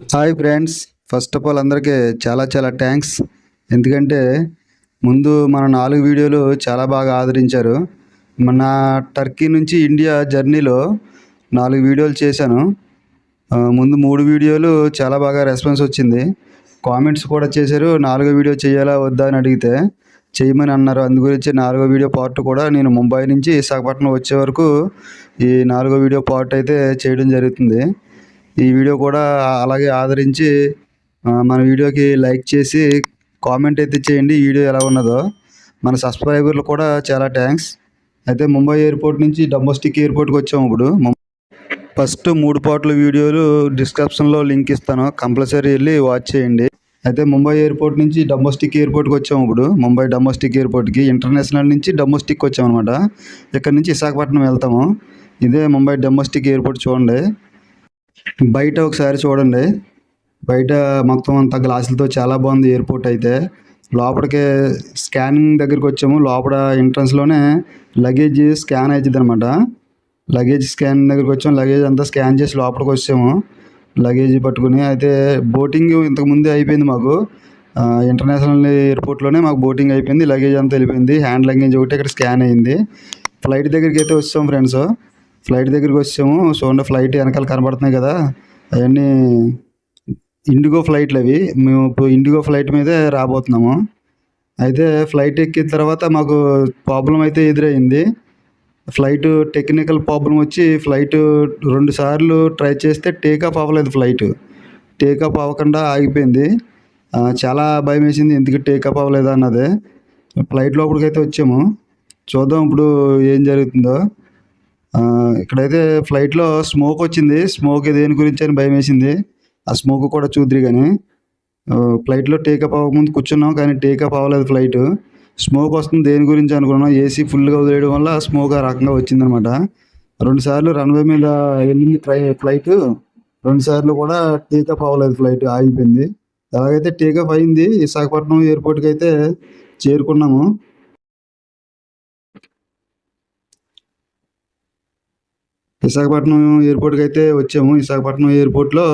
Hi friends. First of all అందరికీ చాలా చాలా థ్యాంక్స్ ఎందుకంటే ముందు మన నాలుగు వీడియోలు చాలా బాగా ఆదరించారు. మన టర్కీ నుంచి ఇండియా జర్నీలో నాలుగు వీడియోలు చేశాను. ముందు మూడు వీడియోలు చాలా బాగా రెస్పాన్స్ వచ్చింది. కామెంట్స్ కూడా చేశారు. నాలుగో వీడియో చేయాలా వద్దా అని అడిగితే చేయమని అన్నారు. అందు గురించి నాలుగో వీడియో పార్ట్ కూడా నేను ముంబై నుంచి విశాఖపట్నం వచ్చే వరకు ఈ నాలుగో వీడియో పార్ట్ అయితే చేయడం జరుగుతుంది. ఈ వీడియో కూడా అలాగే ఆదరించి మన వీడియోకి లైక్ చేసి కామెంట్ అయితే చేయండి ఈ వీడియో ఎలా ఉన్నదో. మన సబ్స్క్రైబర్లు కూడా చాలా థ్యాంక్స్. అయితే ముంబై ఎయిర్పోర్ట్ నుంచి డొమెస్టిక్ ఎయిర్పోర్ట్కి వచ్చాము ఇప్పుడు. ఫస్ట్ మూడు పాటల వీడియోలు డిస్క్రిప్షన్లో లింక్ ఇస్తాను. కంపల్సరీ వెళ్ళి వాచ్ చేయండి. అయితే ముంబై ఎయిర్పోర్ట్ నుంచి డొమెస్టిక్ ఎయిర్పోర్ట్కి వచ్చాము ఇప్పుడు. ముంబై డొమెస్టిక్ ఎయిర్పోర్ట్కి ఇంటర్నేషనల్ నుంచి డొమెస్టిక్ వచ్చాం అనమాట ఇక్కడ నుంచి విశాఖపట్నం వెళ్తాము. ఇదే ముంబై డొమెస్టిక్ ఎయిర్పోర్ట్ చూడండి. బయట ఒకసారి చూడండి. బయట మొత్తం అంత గ్లాసులతో చాలా బాగుంది ఎయిర్పోర్ట్ అయితే. లోపలికి స్కానింగ్ దగ్గరికి వచ్చాము. లోపల ఎంట్రన్స్లోనే లగేజ్ స్కాన్ అవుతుంది అనమాట లగేజ్ స్కాన్ దగ్గరికి వచ్చాము. లగేజ్ అంతా స్కాన్ చేసి లోపలికి వచ్చాము. లగేజ్ పట్టుకుని అయితే బోటింగ్ ఇంతకుముందే అయిపోయింది మాకు. ఇంటర్నేషనల్ ఎయిర్పోర్ట్లోనే మాకు బోటింగ్ అయిపోయింది. లగేజ్ అంతా వెళ్ళిపోయింది. హ్యాండ్ లగేజ్ ఒకటి ఇక్కడ స్కాన్ అయింది. ఫ్లైట్ దగ్గరికి అయితే వచ్చాము ఫ్రెండ్స్. ఫ్లైట్ దగ్గరికి వచ్చాము. చూడండి ఫ్లైట్ వెనకాల కనబడుతున్నాయి కదా. అవన్నీ ఇండిగో ఫ్లైట్లు అవి. మేము ఇప్పుడు ఇండిగో ఫ్లైట్ మీదే రాబోతున్నాము. అయితే ఫ్లైట్ ఎక్కిన తర్వాత మాకు ప్రాబ్లం అయితే ఎదురైంది. ఫ్లైట్ టెక్నికల్ ప్రాబ్లం వచ్చి ఫ్లైట్ రెండు సార్లు ట్రై చేస్తే టేకాఫ్ అవ్వలేదు ఫ్లైట్. టేకాఫ్ అవ్వకుండా ఆగిపోయింది. చాలా భయం వేసింది. ఎందుకు టేకాఫ్ అవ్వలేదు అన్నది. ఫ్లైట్ లోపలికైతే వచ్చాము. చూద్దాం ఇప్పుడు ఏం జరుగుతుందో. ఇక్కడైతే ఫ్లైట్లో స్మోక్ వచ్చింది. స్మోక్ దేని గురించి అని భయం వేసింది. ఆ స్మోక్ కూడా చూద్దరి కానీ ఫ్లైట్లో టేకప్ అవ్వకముందు కూర్చున్నాం కానీ టేకప్ అవ్వలేదు ఫ్లైట్ స్మోక్ వస్తుంది దేని గురించి అనుకున్నాం. ఏసీ ఫుల్గా వదిలేయడం వల్ల స్మోక్ ఆ రకంగా వచ్చిందనమాట. రెండు సార్లు రన్వే మీద వెళ్ళింది ట్రై ఫ్లైట్ రెండు సార్లు కూడా టేకప్ అవ్వలేదు ఫ్లైట్ ఆగిపోయింది. ఎలాగైతే టేకప్ అయింది. విశాఖపట్నం ఎయిర్పోర్ట్కి అయితే చేరుకున్నాము. విశాఖపట్నం ఎయిర్పోర్ట్కి అయితే వచ్చాము. విశాఖపట్నం ఎయిర్పోర్ట్లో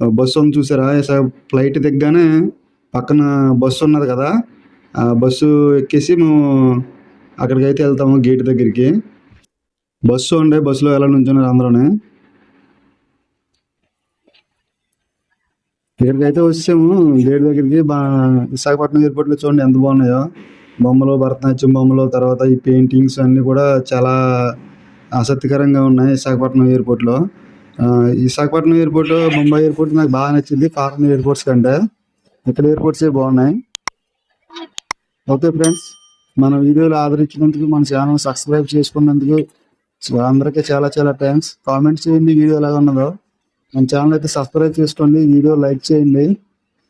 బస్సు ఉంది చూసారా? విశాఖ ఫ్లైట్ దిగ్గానే పక్కన బస్సు ఉన్నది కదా? ఆ బస్సు ఎక్కేసి మేము అక్కడికి అయితే వెళ్తాము గేట్ దగ్గరికి. బస్సు ఉండే బస్సులో ఎలా నుంచున్నారు అందరూనే. ఇక్కడికి అయితే వచ్చాము. గేట్ దగ్గరికి బా విశాఖపట్నం ఎయిర్పోర్ట్లో చూడండి ఎంత బాగున్నాయో. బొమ్మలు భరతనాట్యం బొమ్మలు తర్వాత ఈ పెయింటింగ్స్ అన్నీ కూడా చాలా ఆసక్తికరంగా ఉన్నాయి విశాఖపట్నం ఎయిర్పోర్ట్లో. విశాఖపట్నం ఎయిర్పోర్ట్ ముంబై ఎయిర్పోర్ట్ నాకు బాగా నచ్చింది. ఫారెన్ ఎయిర్పోర్ట్స్ కంటే. ఇక్కడ ఎయిర్పోర్ట్సే బాగున్నాయి. ఓకే ఫ్రెండ్స్ మన వీడియోలు ఆదరించినందుకు మన ఛానల్ సబ్స్క్రైబ్ చేసుకున్నందుకు అందరికీ చాలా చాలా థ్యాంక్స్. కామెంట్ చేయండి వీడియో ఎలా ఉన్నదో. మన ఛానల్ అయితే సబ్స్క్రైబ్ చేసుకోండి వీడియో లైక్ చేయండి.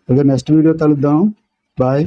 ఇక నెక్స్ట్ వీడియో కలుద్దాం. బాయ్.